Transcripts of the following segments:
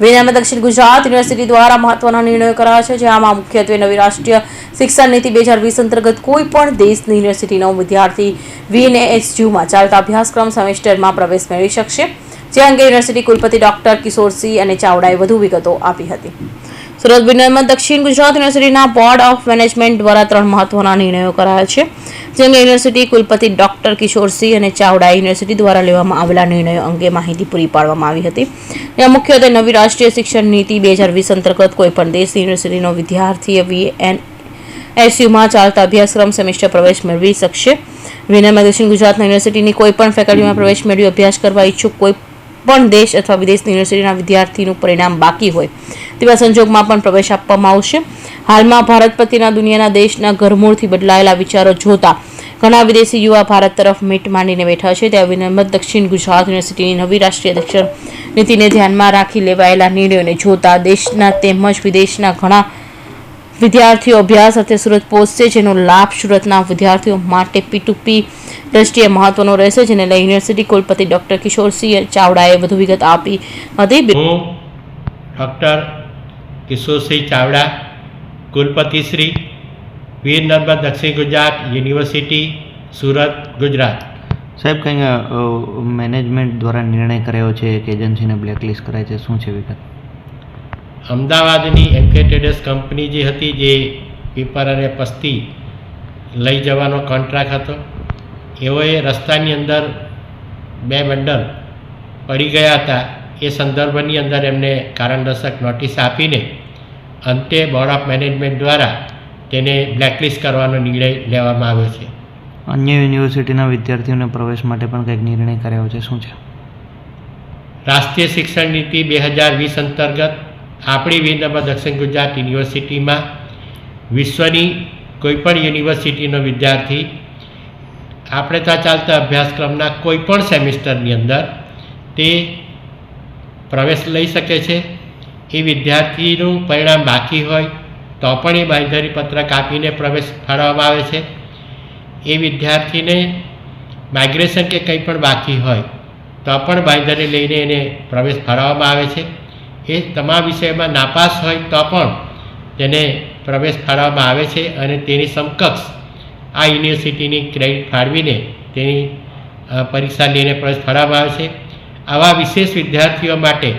વિનામાં દક્ષિણ ગુજરાત યુનિવર્સિટી દ્વારા મહત્વના નિર્ણયો કરાયા છે, જેમાં મુખ્યત્વે નવી રાષ્ટ્રીય શિક્ષણ નીતિ બે હજાર વીસ અંતર્ગત કોઈ પણ દેશની યુનિવર્સિટીનો વિદ્યાર્થી વીએનએએચયુમાં ચાલતા અભ્યાસક્રમ સેમેસ્ટરમાં પ્રવેશ મેળવી શકશે. જે અંગે યુનિવર્સિટી કુલપતિ ડોક્ટર કિશોરસિંહ અને ચાવડાએ વધુ વિગતો આપી હતી. સુરત બિનરમાં દક્ષિણ ગુજરાત યુનિવર્સિટીના બોર્ડ ઓફ મેનેજમેન્ટ દ્વારા ત્રણ મહત્વના નિર્ણયો કરાયા છે. જેમ યુનિવર્સિટી કુલપતિ ડોક્ટર કિશોરસિંહ અને ચાવડા યુનિવર્સિટી દ્વારા લેવામાં આવેલા નિર્ણયો અંગે માહિતી પૂરી પાડવામાં આવી હતી. ત્યાં મુખ્યત્વે નવી રાષ્ટ્રીય શિક્ષણ નીતિ બે હજાર વીસ અંતર્ગત કોઈપણ દેશ યુનિવર્સિટીનો વિદ્યાર્થીએ વીએન એસયુમાં ચાલતા અભ્યાસક્રમ સેમેસ્ટર પ્રવેશ મેળવી શકશે. વિનયમાં દક્ષિણ ગુજરાતના યુનિવર્સિટીની કોઈપણ ફેકલ્ટીમાં પ્રવેશ મેળવી અભ્યાસ કરવા ઈચ્છુક કોઈ પણ દેશ અથવા વિદેશની યુનિવર્સિટીના વિદ્યાર્થીનું પરિણામ બાકી હોય તેવા સંજોગમાં પણ પ્રવેશ આપવામાં આવશે. હાલમાં ભારત પ્રત્યેના દુનિયાના દેશના ઘરમૂળથી બદલાયેલા વિચારો જોતા ઘણા વિદેશી યુવા ભારત તરફ મીટ માંડીને બેઠા છે. ત્યાં વિનમ્ર દક્ષિણ ગુજરાત યુનિવર્સિટીની નવી રાષ્ટ્રીય અધ્યક્ષ નીતિને ધ્યાનમાં રાખી લેવાયેલા નિર્ણયોને જોતા દેશના તેમજ વિદેશના ઘણા વિદ્યાર્થીઓ અભ્યાસ અર્થે સુરત પહોંચશે, જેનો લાભ સુરતના વિદ્યાર્થીઓ માટે પી ટુ પી દ્રષ્ટિએ મહત્વનો રહેશે જેને લઈ યુનિવર્સિટી કુલપતિ ડોક્ટર કિશોરસિંહ ચાવડાએ વધુ વિગત આપી હતી. હું ડૉક્ટર કિશોરસિંહ ચાવડા કુલપતિશ્રી વીર નર્મદ દક્ષિણ ગુજરાત યુનિવર્સિટી સુરત ગુજરાત. સાહેબ કંઈ મેનેજમેન્ટ દ્વારા નિર્ણય કર્યો છે કે એજન્સીને બ્લેકલિસ્ટ કરાય છે? શું છે વિગત? અમદાવાદની એમકેટેડસ કંપની જે હતી જે પેપર અને પસ્તી લઈ જવાનો કોન્ટ્રાક્ટ હતો એઓએ રસ્તાની અંદર બે બંડલ પડી ગયા હતા. એ સંદર્ભની અંદર એમને કારણદર્શક નોટિસ આપીને અંતે બોર્ડ ઓફ મેનેજમેન્ટ દ્વારા તેને બ્લેકલિસ્ટ કરવાનો નિર્ણય લેવામાં આવ્યો છે. અન્ય યુનિવર્સિટીના વિદ્યાર્થીઓને પ્રવેશ માટે પણ કંઈક નિર્ણય કર્યો છે. શું છે? રાષ્ટ્રીય શિક્ષણ નીતિ બે હજાર વીસ અંતર્ગત આપણી વીરનર્મદ દક્ષિણ ગુજરાત યુનિવર્સિટીમાં વિશ્વની કોઈપણ યુનિવર્સિટીનો વિદ્યાર્થી આપણે ત્યાં ચાલતા અભ્યાસક્રમના કોઈપણ સેમિસ્ટરની અંદર તે પ્રવેશ લઈ શકે છે. એ વિદ્યાર્થીનું પરિણામ બાકી હોય તો પણ એ બાંધરી પત્રક આપીને પ્રવેશ ફાળવવામાં આવે છે. એ વિદ્યાર્થીને માઇગ્રેશન કે કંઈ પણ બાકી હોય તો પણ બાંધરી લઈને એને પ્રવેશ ફાળવવામાં આવે છે. એ તમામ વિષયમાં નાપાસ હોય તો પણ તેને પ્રવેશ ફાળવવામાં આવે છે અને તેની સમકક્ષ આ યુનિવર્સિટીની ક્રેડિટ ફાળવીને તેની પરીક્ષા લઈને પ્રવેશ ફાળવવામાં આવે છે આવા વિશેષ વિદ્યાર્થીઓ માટે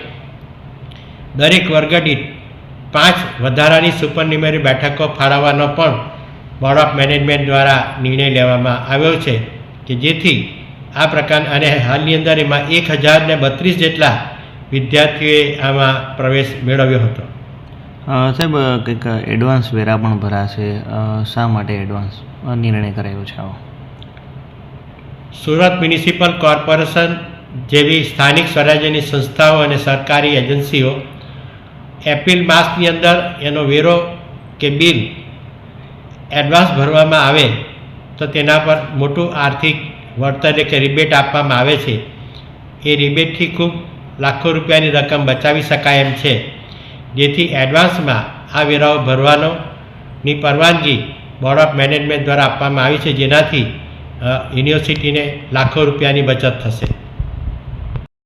દરેક વર્ગદીઠ પાંચ વધારાની સુપરન્યુમરી બેઠકો ફાળવવાનો પણ બોર્ડ ઓફ મેનેજમેન્ટ દ્વારા નિર્ણય લેવામાં આવ્યો છે કે જેથી આ પ્રકાર અને હાલની અંદર એમાં એક હજારને બત્રીસ જેટલા વિદ્યાર્થીઓએ આમાં પ્રવેશ મેળવ્યો હતો. સાહેબ કંઈક એડવાન્સ વેરા પણ ભરાશે. શા માટે એડવાન્સ નિર્ણય કરાયો છે આવો. સુરત મ્યુનિસિપલ કોર્પોરેશન જેવી સ્થાનિક સ્વરાજ્યની સંસ્થાઓ અને સરકારી એજન્સીઓ એપ્રિલ માસની અંદર એનો વેરો કે બિલ એડવાન્સ ભરવામાં આવે તો તેના પર મોટું આર્થિક વળતર કે રિબેટ આપવામાં આવે છે. એ રિબેટથી ખૂબ લાખો રૂપિયાની રકમ બચાવી શકાય એમ છે. જેથી એડવાન્સમાં આ વેરાઓ ભરવાનો ની પરવાનગી બોર્ડ ઓફ મેનેજમેન્ટ દ્વારા આપવામાં આવી છે, જેનાથી યુનિવર્સિટીને લાખો રૂપિયાની બચત થશે.